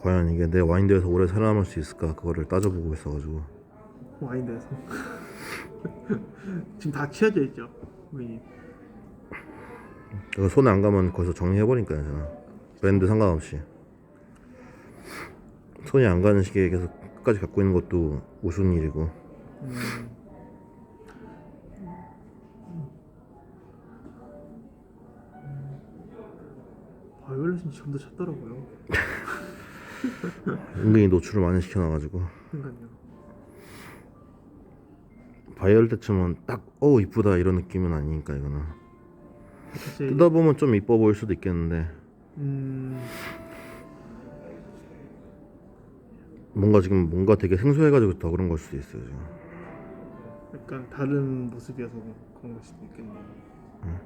과연 이게 내 와인드에서 오래 살아남을 수 있을까? 그거를 따져보고 있어가지고. 와인드에서? 지금 다 치워져 있죠 우리 이거 손에 안 가면 거기서 정리해버리니까 되잖아 브랜드 상관없이. 손이 안 가는 시기에 계속 끝까지 갖고 있는 것도 우스운 일이고. 음, 바이올렛은 지금도 쳤더라고요 은근히 노출을 많이 시켜놔가지고. 그러니까요. 바이올 때쯤은 딱 어우 이쁘다 이런 느낌은 아니니까 이거는. 사실 뜯어 보면 좀 이뻐 보일 수도 있겠는데. 음, 뭔가 지금 뭔가 되게 생소해가지고 더 그런 걸 수도 있어요 지금. 약간 다른 모습이어서 그런 걸 수도 있겠네요. 응.